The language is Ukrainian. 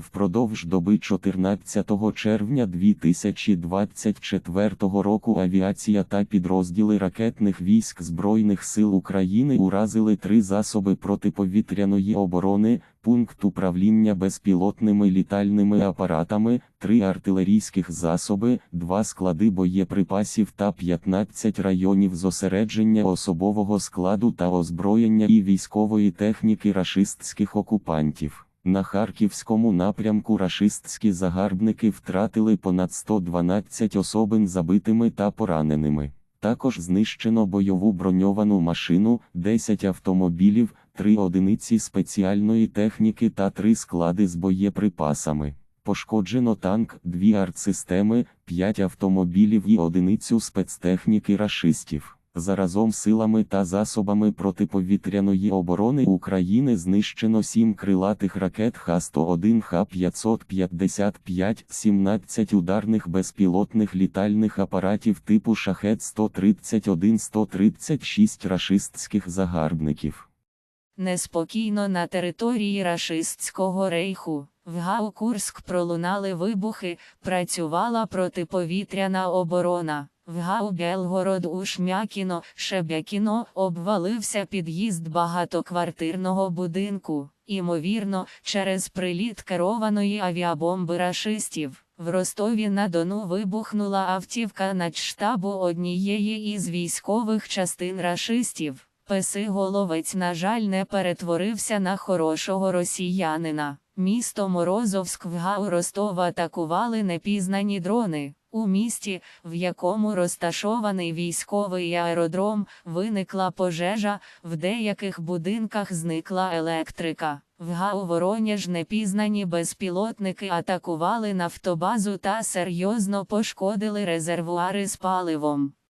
Впродовж доби 14 червня 2024 року авіація та підрозділи ракетних військ Збройних сил України уразили три засоби протиповітряної оборони, пункт управління безпілотними літальними апаратами, три артилерійських засоби, два склади боєприпасів та 15 районів зосередження особового складу та озброєння і військової техніки рашистських окупантів. На харківському напрямку рашистські загарбники втратили понад 112 особин забитими та пораненими. Також знищено бойову броньовану машину, 10 автомобілів, 3 одиниці спеціальної техніки та 3 склади з боєприпасами. Пошкоджено танк, 2 артсистеми, 5 автомобілів і одиницю спецтехніки рашистів. Заразом силами та засобами протиповітряної оборони України знищено 7 крилатих ракет Х-101, Х-555, 17 ударних безпілотних літальних апаратів типу Шахет-131-136 рашистських загарбників. Неспокійно на території рашистського рейху. В Гау Курськ пролунали вибухи, працювала протиповітряна оборона. В Гау Белгород у Шмякіно, Шебякіно обвалився під'їзд багатоквартирного будинку. Імовірно, через приліт керованої авіабомби рашистів. В Ростові на Дону вибухнула автівка начштабу однієї із військових частин рашистів. Песи головець, на жаль, не перетворився на хорошого росіянина. Місто Морозовськ в Гау Ростова атакували непізнані дрони. У місті, в якому розташований військовий аеродром, виникла пожежа, в деяких будинках зникла електрика. В Гау Воронеж непізнані безпілотники атакували нафтобазу та серйозно пошкодили резервуари з паливом.